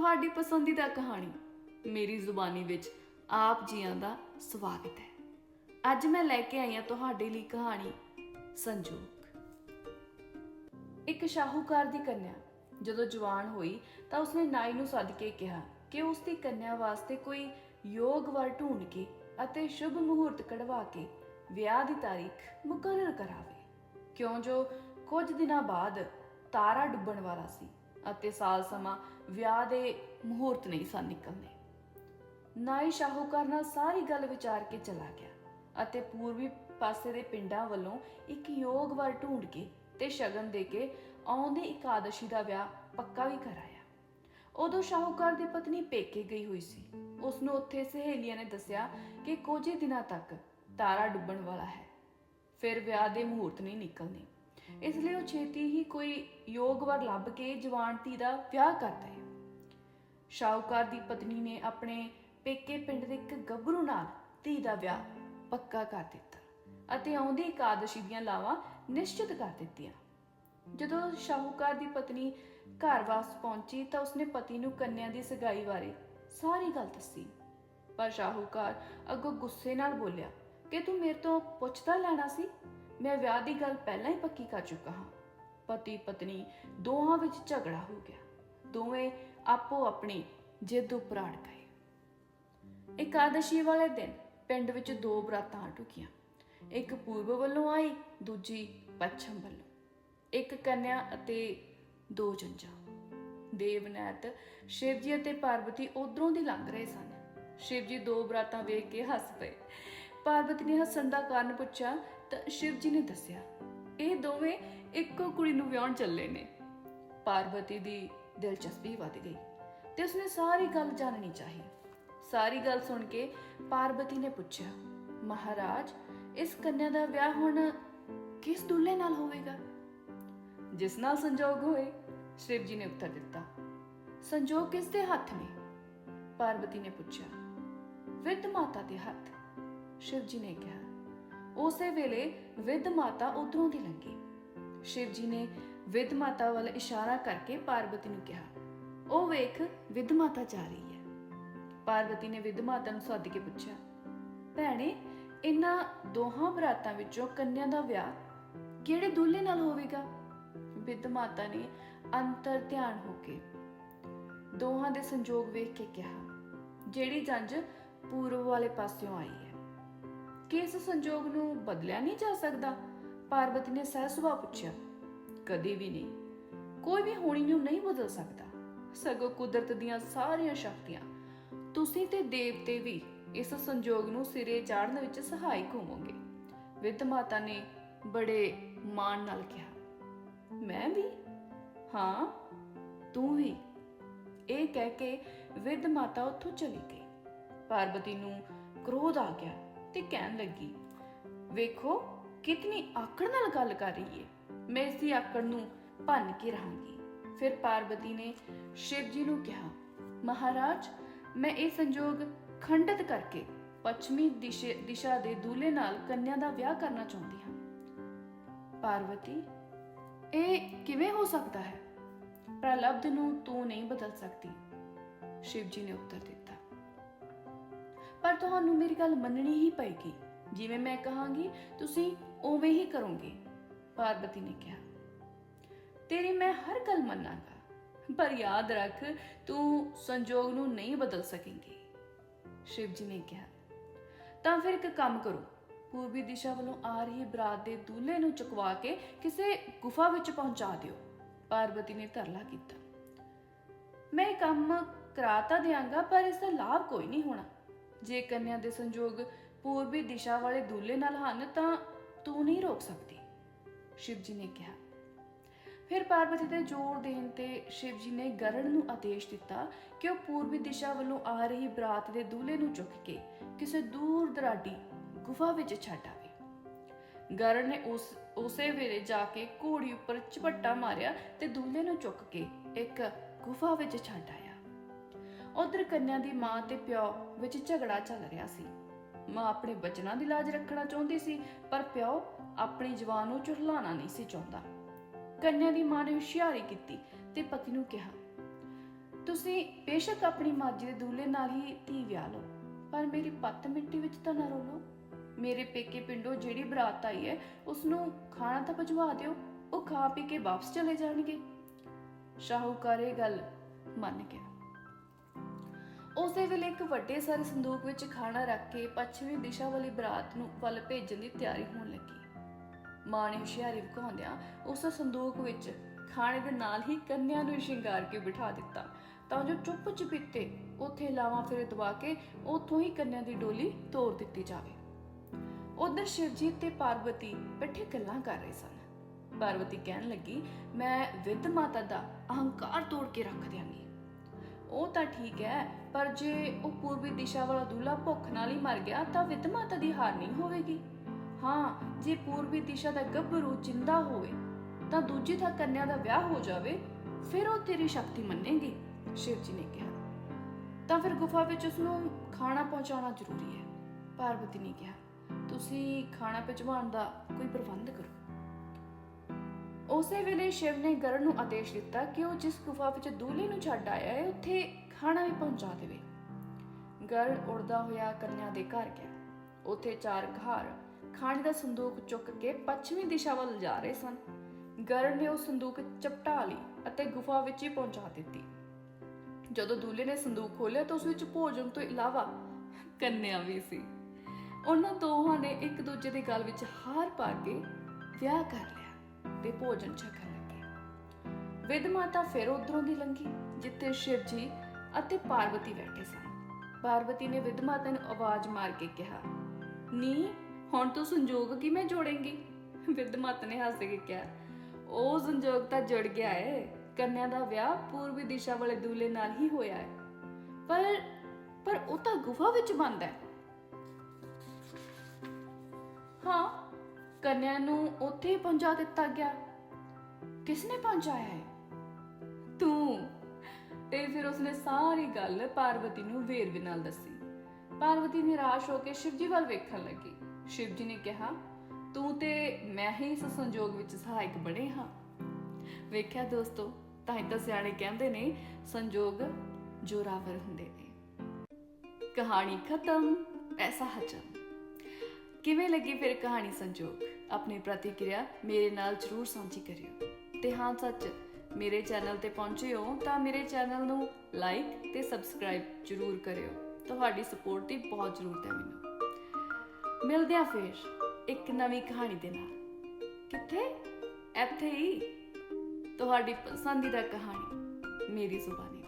ਤੁਹਾਡੀ ਪਸੰਦੀਦਾ ਕਹਾਣੀ ਮੇਰੀ ਜ਼ੁਬਾਨੀ ਵਿੱਚ ਆਪ ਜੀਆਂ ਦਾ ਸਵਾਗਤ ਹੈ। ਅੱਜ ਮੈਂ ਲੈ ਕੇ ਆਈ ਹਾਂ ਤੁਹਾਡੇ ਲਈ ਕਹਾਣੀ ਸੰਜੋਗ। ਇੱਕ ਸ਼ਾਹੂਕਾਰ ਦੀ ਕੰਨਿਆ। ਜਦੋਂ ਜਵਾਨ ਹੋਈ ਤਾਂ ਉਸਨੇ ਨਾਈ ਨੂੰ ਸੱਦ ਕੇ ਕਿਹਾ ਕਿ ਉਸ ਦੀ ਕੰਨਿਆ ਵਾਸਤੇ ਕੋਈ ਯੋਗ ਵਰ ਢੂੰਡ ਕੇ ਅਤੇ ਸ਼ੁਭ ਮੁਹੂਰਤ ਕਢਵਾ ਕੇ ਵਿਆਹ ਦੀ ਤਾਰੀਖ ਮੁਕਰਰ ਕਰਾਵੇ। ਕਿਉਂ ਜੋ ਕੁਝ ਦਿਨਾਂ ਬਾਅਦ ਤਾਰਾ ਡੁੱਬਣ ਵਾਲਾ ਸੀ। ਅਤੇ ਸਾਲ ਸਮਾਂ ਵਿਆਹ ਦੇ ਮਹੂਰਤ ਨਹੀਂ ਸਨ ਨਿਕਲਨੇ ਨਾਈ ਸ਼ਾਹੂਕਾਰ ਨਾਲ ਸਾਰੀ ਗੱਲ ਵਿਚਾਰ ਕੇ ਚਲਾ ਗਿਆ ਅਤੇ ਪੂਰਬੀ ਪਾਸੇ ਦੇ ਪਿੰਡਾਂ ਵੱਲੋਂ ਇੱਕ ਯੋਗ ਵਰ ਢੂੰਡ ਕੇ ਤੇ ਸ਼ਗਨ ਦੇ ਕੇ ਆਉਂਦੀ ਇਕਾਦਸ਼ੀ ਦਾ ਵਿਆਹ ਪੱਕਾ ਵੀ ਕਰਾਇਆ। ਉਦੋਂ ਸ਼ਾਹੂਕਾਰ ਦੀ ਪਤਨੀ ਪੇਕੇ ਗਈ ਹੋਈ ਸੀ। ਉਸ ਨੂੰ ਉੱਥੇ ਸਹੇਲੀਆਂ ਨੇ ਦੱਸਿਆ ਕਿ ਕੁਝ ਦਿਨਾਂ ਤੱਕ ਤਾਰਾ ਡੁੱਬਣ ਵਾਲਾ ਹੈ। ਫਿਰ ਵਿਆਹ ਦੇ ਮਹੂਰਤ ਨਹੀਂ ਨਿਕਲਨੇ ਇਸ ਲਈ ਉਹ ਛੇਤੀ ਹੀ ਕੋਈ ਯੋਗ ਵਰ ਲੱਭ ਕੇ ਜਵਾਨ ਧੀ ਦਾ ਵਿਆਹ ਕਰਦਾ ਹੈ। ਸ਼ਾਹੂਕਾਰ ਦੀ ਪਤਨੀ ਨੇ ਆਪਣੇ ਪੇਕੇ ਪਿੰਡ ਦੇ ਇੱਕ ਗੱਭਰੂ ਨਾਲ ਧੀ ਦਾ ਵਿਆਹ ਪੱਕਾ ਕਰ ਦਿੱਤਾ ਅਤੇ ਆਉਂਦੀ ਇਕਾਦਸ਼ੀ ਦੀਆਂ ਲਾਵਾਂ ਨਿਸ਼ਚਿਤ ਕਰ ਦਿੱਤੀਆਂ। ਜਦੋਂ ਸ਼ਾਹੂਕਾਰ ਦੀ ਪਤਨੀ ਘਰ ਵਾਪਸ ਪਹੁੰਚੀ ਤਾਂ ਉਸਨੇ ਪਤੀ ਨੂੰ ਕੰਨਿਆ ਦੀ ਸਗਾਈ ਬਾਰੇ ਸਾਰੀ ਗੱਲ ਦੱਸੀ। ਪਰ ਸ਼ਾਹੂਕਾਰ ਅੱਗੋਂ ਗੁੱਸੇ ਨਾਲ ਬੋਲਿਆ, ਕਿ ਤੂੰ ਮੇਰੇ ਤੋਂ ਪੁੱਛਦਾ ਲੈਣਾ ਸੀ? ਮੈਂ ਵਿਆਹ ਦੀ ਗੱਲ ਪਹਿਲਾਂ ਹੀ ਪੱਕੀ ਕਰ ਚੁੱਕਾ ਹਾਂ। ਪਤੀ ਪਤਨੀ ਦੋਹਾਂ ਵਿੱਚ ਝਗੜਾ ਹੋ ਗਿਆ। ਦੋਵੇਂ ਆਪੋ ਆਪਣੀ ਜਿੱਦ ਉੱਪਰ ਅੜ ਗਏ ਇਕਾਦਸ਼ੀ ਵਾਲੇ ਦਿਨ ਪਿੰਡ ਵਿੱਚ ਦੋ ਬਰਾਤਾਂ ਟੁਕੀਆਂ ਇੱਕ ਪੂਰਬ ਵੱਲੋਂ ਆਈ, ਦੂਜੀ ਪੱਛਮ ਵੱਲੋਂ। ਇੱਕ ਕੰਨਿਆ ਅਤੇ ਦੋ ਜੰਜਾਂ। ਦੇਵਨੈਤ, ਸ਼ਿਵਜੀ ਅਤੇ ਪਾਰਵਤੀ ਉਧਰੋਂ ਦੀ ਲੰਘ ਰਹੇ ਸਨ। ਸ਼ਿਵਜੀ ਦੋ ਬਰਾਤਾਂ ਵੇਖ ਕੇ ਹੱਸ ਪਏ। ਪਾਰਵਤੀ ਨੇ ਹੱਸਣ ਦਾ ਕਾਰਨ ਪੁੱਛਿਆ ਤਾਂ ਸ਼ਿਵਜੀ ਨੇ ਦੱਸਿਆ, ਇਹ ਦੋਵੇਂ ਇੱਕੋ ਕੁੜੀ ਨੂੰ ਵਿਆਹਣ ਚੱਲੇ ਨੇ। ਪਾਰਵਤੀ ਦੀ ਦਿਲਚਸਪੀ ਵੱਧ ਗਈ ਤੇ ਉਸਨੇ ਸਾਰੀ ਗੱਲ ਜਾਣਨੀ ਚਾਹੀ। ਸਾਰੀ ਗੱਲ ਸੁਣ ਕੇ ਪਾਰਵਤੀ ਨੇ ਪੁੱਛਿਆ, ਮਹਾਰਾਜ, ਇਸ ਕੰਨਿਆ ਦਾ ਵਿਆਹ ਹੁਣ ਕਿਸ ਦੁੱਲੇ ਨਾਲ ਹੋਵੇਗਾ? ਜਿਸ ਨਾਲ ਸੰਜੋਗ ਹੋਏ, ਸ਼ਿਵ ਜੀ ਨੇ ਉੱਤਰ ਦਿੱਤਾ। ਸੰਜੋਗ ਕਿਸ ਦੇ ਹੱਥ ਨੇ? ਪਾਰਵਤੀ ਨੇ ਪੁੱਛਿਆ। ਵਿਦ ਮਾਤਾ ਦੇ ਹੱਥ, ਸ਼ਿਵ ਜੀ ਨੇ ਕਿਹਾ। ਉਸੇ ਵੇਲੇ ਵਿਦ ਮਾਤਾ ਉਧਰੋਂ ਦੀ ਲੰਘੀ ਸ਼ਿਵ ਜੀ ਨੇ ਵਿਦ ਮਾਤਾ ਵੱਲ ਇਸ਼ਾਰਾ ਕਰਕੇ ਪਾਰਵਤੀ ਨੂੰ ਕਿਹਾ, ਉਹ ਵੇਖ, ਵਿਦ ਮਾਤਾ ਜਾ ਰਹੀ ਹੈ। ਪਾਰਵਤੀ ਨੇ ਵਿਦ ਮਾਤਾ ਨੂੰ ਸੱਦ ਕੇ ਪੁੱਛਿਆ, ਭੈਣੇ ਇਹਨਾਂ ਦੋਹਾਂ ਬਰਾਤਾਂ ਵਿੱਚੋਂ ਕੰਨਿਆ ਦਾ ਵਿਆਹ ਕਿਹੜੇ ਦੁੱਲੇ ਨਾਲ ਹੋਵੇਗਾ? ਵਿਦ ਮਾਤਾ ਨੇ ਅੰਤਰ ਧਿਆਨ ਹੋ ਕੇ ਦੋਹਾਂ ਦੇ ਸੰਜੋਗ ਵੇਖ ਕੇ ਕਿਹਾ, ਜਿਹੜੀ ਜੰਜ ਪੂਰਬ ਵਾਲੇ ਪਾਸਿਓਂ ਆਈ ਹੈ। ਕਿ ਇਸ ਸੰਜੋਗ ਨੂੰ ਬਦਲਿਆ ਨਹੀਂ ਜਾ ਸਕਦਾ? ਪਾਰਵਤੀ ਨੇ ਸਹਿ ਸੁਭਾਅ ਪੁੱਛਿਆ, ਕਦੇ ਵੀ ਨਹੀਂ। ਕੋਈ ਵੀ ਹੋਣੀ ਨੂੰ ਨਹੀਂ ਬਦਲ ਸਕਦਾ। ਸਗੋਂ ਕੁਦਰਤ ਦੀਆਂ ਸਾਰੀਆਂ ਸ਼ਕਤੀਆਂ। ਤੁਸੀਂ ਤੇ ਦੇਵਤੇ ਵੀ ਇਸ ਸੰਜੋਗ ਨੂੰ ਸਿਰੇ ਚਾੜਨ ਵਿੱਚ ਸਹਾਇਕ ਹੋਵੋਗੇ। ਵਿਦ ਮਾਤਾ ਨੇ ਬੜੇ ਮਾਣ ਨਾਲ ਕਿਹਾ, ਮੈਂ ਵੀ? ਹਾਂ, ਤੂੰ ਵੀ। ਇਹ ਕਹਿ ਕੇ ਵਿਦ ਮਾਤਾ ਉੱਥੋਂ ਚਲੀ ਗਈ। ਪਾਰਵਤੀ ਨੂੰ ਕ੍ਰੋਧ ਆ ਗਿਆ। ਤੇ ਕਹਿਣ ਲੱਗੀ, ਵੇਖੋ, ਕਿਤਨੀ ਆਕੜ ਨਾਲ ਗੱਲ ਕਰ ਰਹੀ ਹੈ ਮੈਂ ਇਸ ਦੀ ਆਕੜ ਨੂੰ ਭੰਨ ਕੇ ਰਹਾਂਗੀ। ਫਿਰ ਪਾਰਵਤੀ ਨੇ ਸ਼ਿਵ ਜੀ ਨੂੰ ਕਿਹਾ, ਮਹਾਰਾਜ, ਮੈਂ ਇਹ ਸੰਜੋਗ ਖੰਡਿਤ ਕਰਕੇ ਪੱਛਮੀ ਦਿਸ਼ੇ, ਦਿਸ਼ਾ ਦੇ ਦੂਲੇ ਨਾਲ ਕੰਨਿਆ ਦਾ ਵਿਆਹ ਕਰਨਾ ਚਾਹੁੰਦੀ ਹਾਂ। ਪਾਰਵਤੀ, ਇਹ ਕਿਵੇਂ ਹੋ ਸਕਦਾ ਹੈ? ਪ੍ਰਲਬਧ ਨੂੰ ਤੂੰ ਨਹੀਂ ਬਦਲ ਸਕਦੀ। ਸ਼ਿਵ ਜੀ ਨੇ ਉੱਤਰ ਦਿੱਤਾ ਪਰ ਤੁਹਾਨੂੰ ਮੇਰੀ ਗੱਲ ਮੰਨਣੀ ਹੀ ਪਏਗੀ। ਜਿਵੇਂ ਮੈਂ ਕਹਾਂਗੀ, ਤੁਸੀਂ ਉਵੇਂ ਹੀ ਕਰੋਗੇ ਪਾਰਵਤੀ ਨੇ ਕਿਹਾ। ਤੇਰੀ ਮੈਂ ਹਰ ਗੱਲ ਮੰਨਾਂਗਾ, ਪਰ ਯਾਦ ਰੱਖ, ਤੂੰ ਸੰਜੋਗ ਨੂੰ ਨਹੀਂ ਬਦਲ ਸਕੇਂਗੀ। ਸ਼ਿਵ ਜੀ ਨੇ ਕਿਹਾ, ਤਾਂ ਫਿਰ ਇੱਕ ਕੰਮ ਕਰੋ। ਪੂਰਬੀ ਦਿਸ਼ਾ ਵੱਲੋਂ ਆ ਰਹੀ ਬਰਾਤ ਦੇ ਦੂਲੇ ਨੂੰ ਚੁਕਵਾ ਕੇ ਕਿਸੇ ਗੁਫਾ ਵਿੱਚ ਪਹੁੰਚਾ ਦਿਓ। ਪਾਰਵਤੀ ਨੇ ਧਰਲਾ ਕੀਤਾ। ਮੈਂ ਕੰਮ ਕਰਾ ਤਾਂ ਦਿਆਂਗਾ, ਪਰ ਇਸ ਦਾ ਲਾਭ ਕੋਈ ਨਹੀਂ ਹੋਣਾ। ਜੇ ਕੰਨਿਆ ਦੇ ਸੰਜੋਗ ਪੂਰਬੀ ਦਿਸ਼ਾ ਵਾਲੇ ਦੂਲੇ ਨਾਲ ਹਨ, ਤਾਂ ਤੂੰ ਨਹੀਂ ਰੋਕ ਸਕਦੀ, ਸ਼ਿਵ ਜੀ ਨੇ ਕਿਹਾ। ਫਿਰ ਪਾਰਵਤੀ ਤੇ ਜ਼ੋਰ ਦੇਣ ਤੇ ਸ਼ਿਵ ਜੀ ਨੇ ਗਰੜ ਨੂੰ ਆਦੇਸ਼ ਦਿੱਤਾ ਕਿ ਉਹ ਪੂਰਬੀ ਦਿਸ਼ਾ ਵੱਲੋਂ ਆ ਰਹੀ ਬਰਾਤ ਦੇ ਦੂਲੇ ਨੂੰ ਚੁੱਕ ਕੇ ਕਿਸੇ ਦੂਰ ਦਰਾਡੀ ਗੁਫਾ ਵਿੱਚ ਛੱਡ ਆਵੇ। ਗਰੜ ਨੇ ਉਸ, ਉਸੇ ਵੇਲੇ ਜਾ ਕੇ ਘੋੜੀ ਉੱਪਰ ਝਪੱਟਾ ਮਾਰਿਆ ਤੇ ਦੂਲੇ ਨੂੰ ਚੁੱਕ ਕੇ ਇੱਕ ਗੁਫਾ ਵਿੱਚ ਛੱਡ ਆਇਆ ਉਧਰ ਕੰਨਿਆ ਦੀ ਮਾਂ ਤੇ ਪਿਓ ਵਿੱਚ ਝਗੜਾ ਚੱਲ ਰਿਹਾ ਸੀ। ਮਾਂ ਆਪਣੇ ਬਚਨਾਂ ਦੀ ਲਾਜ ਰੱਖਣਾ ਚਾਹੁੰਦੀ ਸੀ, ਪਰ ਪਿਓ ਆਪਣੀ ਜਵਾਨ ਨੂੰ ਝੁਰਲਾਣਾ ਨਹੀਂ ਸੀ ਚਾਹੁੰਦਾ। ਕੰਨਿਆ ਦੀ ਮਾਂ ਨੇ ਹੁਸ਼ਿਆਰੀ ਕੀਤੀ ਤੇ ਪਤੀ ਨੂੰ ਕਿਹਾ, ਤੁਸੀਂ ਬੇਸ਼ੱਕ ਆਪਣੀ ਮਰਜ਼ੀ ਦੇ ਦੂਲੇ ਨਾਲ ਹੀ ਧੀ ਵਿਆਹ ਲਓ, ਪਰ ਮੇਰੀ ਪੱਤ ਮਿੱਟੀ ਵਿੱਚ ਤਾਂ ਨਾ ਰੋਲੋ। ਮੇਰੇ ਪੇਕੇ ਪਿੰਡੋਂ ਜਿਹੜੀ ਬਰਾਤ ਆਈ ਹੈ ਉਸ ਨੂੰ ਖਾਣਾ ਤਾਂ ਭਜਵਾ ਦਿਓ, ਉਹ ਖਾ ਪੀ ਕੇ ਵਾਪਸ ਚਲੇ ਜਾਣਗੇ। ਸ਼ਾਹੂਕਾਰ ਇਹ ਗੱਲ ਮੰਨ ਗਿਆ। ਉਸੇ ਵੇਲੇ ਇੱਕ ਵੱਡੇ ਸਾਰੇ ਸੰਦੂਕ ਵਿੱਚ ਖਾਣਾ ਰੱਖ ਕੇ ਪੱਛਮੀ ਦਿਸ਼ਾ ਵਾਲੀ ਬਰਾਤ ਨੂੰ ਵੱਲ ਭੇਜਣ ਦੀ ਤਿਆਰੀ ਹੋਣ ਲੱਗੀ। ਮਾਂ ਨੇ ਹੁਸ਼ਿਆਰੀ ਵਿਖਾਉਂਦਿਆਂ ਉਸ ਸੰਦੂਕ ਵਿੱਚ ਖਾਣੇ ਦੇ ਨਾਲ ਹੀ ਕੰਨਿਆਂ ਨੂੰ ਸ਼ਿੰਗਾਰ ਕੇ ਬਿਠਾ ਦਿੱਤਾ। ਤਾਂ ਜੋ ਚੁੱਪ ਚੁਪੀਤੇ ਉੱਥੇ ਲਾਵਾਂ ਫਿਰ ਦਬਾ ਕੇ ਉੱਥੋਂ ਹੀ ਕੰਨਿਆਂ ਦੀ ਡੋਲੀ ਤੋੜ ਦਿੱਤੀ ਜਾਵੇ। ਉਧਰ ਸ਼ਿਵਜੀਤ ਤੇ ਪਾਰਵਤੀ ਬੈਠੇ ਗੱਲਾਂ ਕਰ ਰਹੇ ਸਨ। ਪਾਰਵਤੀ ਕਹਿਣ ਲੱਗੀ, ਮੈਂ ਵਿਦ ਮਾਤਾ ਦਾ ਅਹੰਕਾਰ ਤੋੜ ਕੇ ਰੱਖ ਦਿਆਂਗੀ। ਉਹ ਤਾਂ ਠੀਕ ਹੈ ਪਰ ਜੇ ਉਹ ਪੂਰਬੀ ਦਿਸ਼ਾ ਵਾਲਾ ਦੂਲਾ ਭੁੱਖ ਨਾਲ ਹੀ ਮਰ ਗਿਆ, ਤਾਂ ਵਿਦ ਮਾਤਾ ਦੀ ਹਾਰ ਨਹੀਂ ਹੋਵੇਗੀ। ਹਾਂ, ਜੇ ਪੂਰਬੀ ਦਿਸ਼ਾ ਦਾ ਗੱਭਰੂ ਜਿੰਦਾ ਹੋਵੇ, ਤਾਂ ਦੂਜੀ ਥਾਂ ਕੰਨਿਆ ਦਾ ਵਿਆਹ ਹੋ ਜਾਵੇ, ਫਿਰ ਉਹ ਤੇਰੀ ਸ਼ਕਤੀ ਮੰਨੇਗੀ, ਸ਼ਿਵ ਜੀ ਨੇ ਕਿਹਾ। ਤਾਂ ਫਿਰ ਗੁਫਾ ਵਿੱਚ ਉਸ ਨੂੰ ਖਾਣਾ ਪਹੁੰਚਾਉਣਾ ਜ਼ਰੂਰੀ ਹੈ, ਪਾਰਵਤੀ ਨੇ ਕਿਹਾ। ਤੁਸੀਂ ਖਾਣਾ ਪਹੁੰਚਾਉਣ ਦਾ ਕੋਈ ਪ੍ਰਬੰਧ ਕਰੋ। ਉਸੇ ਵੇਲੇ ਸ਼ਿਵ ਨੇ ਗਰੜ ਨੂੰ ਆਦੇਸ਼ ਦਿੱਤਾ ਕਿ ਉਹ ਜਿਸ ਗੁਫਾ ਵਿੱਚ ਦੂਲੇ ਨੂੰ ਛੱਡ ਆਇਆ ਹੈ, ਉੱਥੇ ਖਾਣਾ ਵੀ ਪਹੁੰਚਾ ਦੇਵੇ। ਗਰੜ ਉੜਦਾ ਹੋਇਆ ਕੰਨਿਆ ਦੇ ਘਰ ਗਿਆ। ਉੱਥੇ ਚਾਰ ਘਰ ਖਾਣੇ ਦਾ ਸੰਦੂਕ ਚੁੱਕ ਕੇ ਪੱਛਮੀ ਦਿਸ਼ਾ ਵੱਲ ਜਾ ਰਹੇ ਸਨ। ਗਰੜ ਨੇ ਉਹ ਸੰਦੂਕ ਚਪਟਾ ਲਈ ਅਤੇ ਗੁਫਾ ਵਿੱਚ ਹੀ ਪਹੁੰਚਾ ਦਿੱਤੀ। ਜਦੋਂ ਦੂਲੇ ਨੇ ਸੰਦੂਕ ਖੋਲ੍ਹਿਆ ਤਾਂ ਉਸ ਵਿੱਚ ਭੋਜਨ ਤੋਂ ਇਲਾਵਾ ਕੰਨਿਆ ਵੀ ਸੀ। ਉਹਨਾਂ ਦੋਹਾਂ ਨੇ ਇੱਕ ਦੂਜੇ ਦੀ ਗੱਲ ਵਿੱਚ ਹਾਰ ਪਾ ਕੇ ਵਿਆਹ ਕਰ ਲਿਆ। ਤੇ ਭੋਜਨ ਛਕਣ ਲੱਗੇ। ਵਿਦ ਮਾਤਾ ਫਿਰ ਉਧਰੋਂ ਦੀ ਲੰਘੀ, ਜਿੱਥੇ ਸ਼ਿਵ ਜੀ ਅਤੇ ਪਾਰਵਤੀ ਬੈਠੇ ਸਨ। ਪਾਰਵਤੀ ਨੇ ਵਿਦ ਮਾਤਾ ਨੂੰ ਆਵਾਜ਼ ਮਾਰ ਕੇ ਕਿਹਾ, ਨੀ, ਹੁਣ ਤੂੰ ਸੰਜੋਗ ਕਿਵੇਂ ਜੋੜੇਂਗੀ? ਵਿਦ ਮਾਤਾ ਨੇ ਹੱਸ ਕੇ ਕਿਹਾ, ਉਹ ਸੰਜੋਗ ਤਾਂ ਜੁੜ ਗਿਆ ਏ। ਕੰਨਿਆ ਦਾ ਵਿਆਹ ਪੂਰਬੀ ਦਿਸ਼ਾ ਵਾਲੇ ਦੂਲੇ ਨਾਲ ਹੀ ਹੋਇਆ ਹੈ ਪਰ ਪਰ ਉਹ ਤਾਂ ਗੁਫਾ ਵਿੱਚ ਬੰਦ ਹੈ। ਹਾਂ ਕੰਨਿਆ ਨੂੰ ਉੱਥੇ ਹੀ ਪਹੁੰਚਾ ਦਿੱਤਾ ਗਿਆ। ਕਿਸਨੇ ਪਹੁੰਚਾਇਆ ਹੈ? ਤੂੰ। ਤੇ ਫਿਰ ਉਸਨੇ ਸਾਰੀ ਗੱਲ ਪਾਰਵਤੀ ਨੂੰ ਵੇਰਵੇ ਨਾਲ ਦੱਸੀ। ਪਾਰਵਤੀ ਨਿਰਾਸ਼ ਹੋ ਕੇ ਸ਼ਿਵਜੀ ਵੱਲ ਵੇਖਣ ਲੱਗੀ। ਸ਼ਿਵਜੀ ਨੇ ਕਿਹਾ, ਤੂੰ ਤੇ ਮੈਂ ਹੀ ਇਸ ਸੰਜੋਗ ਵਿੱਚ ਸਹਾਇਕ ਬਣੇ ਹਾਂ। ਵੇਖਿਆ ਦੋਸਤੋ, ਤਾਂ ਹੀ ਤਾਂ ਸਿਆਣੇ ਕਹਿੰਦੇ ਨੇ, ਸੰਜੋਗ ਜੋਰਾਵਰ ਹੁੰਦੇ ਨੇ। ਕਹਾਣੀ ਖਤਮ ਐਸਾ ਹਜਮ। ਕਿਵੇਂ ਲੱਗੀ ਫਿਰ ਕਹਾਣੀ ਸੰਜੋਗ? ਆਪਣੀ ਪ੍ਰਤੀਕਿਰਿਆ ਮੇਰੇ ਨਾਲ ਜਰੂਰ ਸਾਂਝੀ ਕਰਿਓ। ਤੇ ਹਾਂ, ਸੱਚ, ਮੇਰੇ ਚੈਨਲ ਤੇ ਪਹੁੰਚੇ ਹੋ ਤਾਂ ਮੇਰੇ ਚੈਨਲ ਨੂੰ ਲਾਈਕ ਤੇ ਸਬਸਕ੍ਰਾਈਬ ਜਰੂਰ ਕਰਿਓ। ਤੁਹਾਡੀ ਸਪੋਰਟ ਦੀ ਬਹੁਤ ਜ਼ਰੂਰਤ ਹੈ ਮੈਨੂੰ। ਮਿਲਦੇ ਆ ਫਿਰ ਇੱਕ ਨਵੀਂ ਕਹਾਣੀ ਦੇ ਨਾਲ। ਕਿੱਥੇ? ਇੱਥੇ ਹੀ। ਤੁਹਾਡੀ ਪਸੰਦੀਦਾ ਕਹਾਣੀ, ਮੇਰੀ ਜ਼ੁਬਾਨੀ।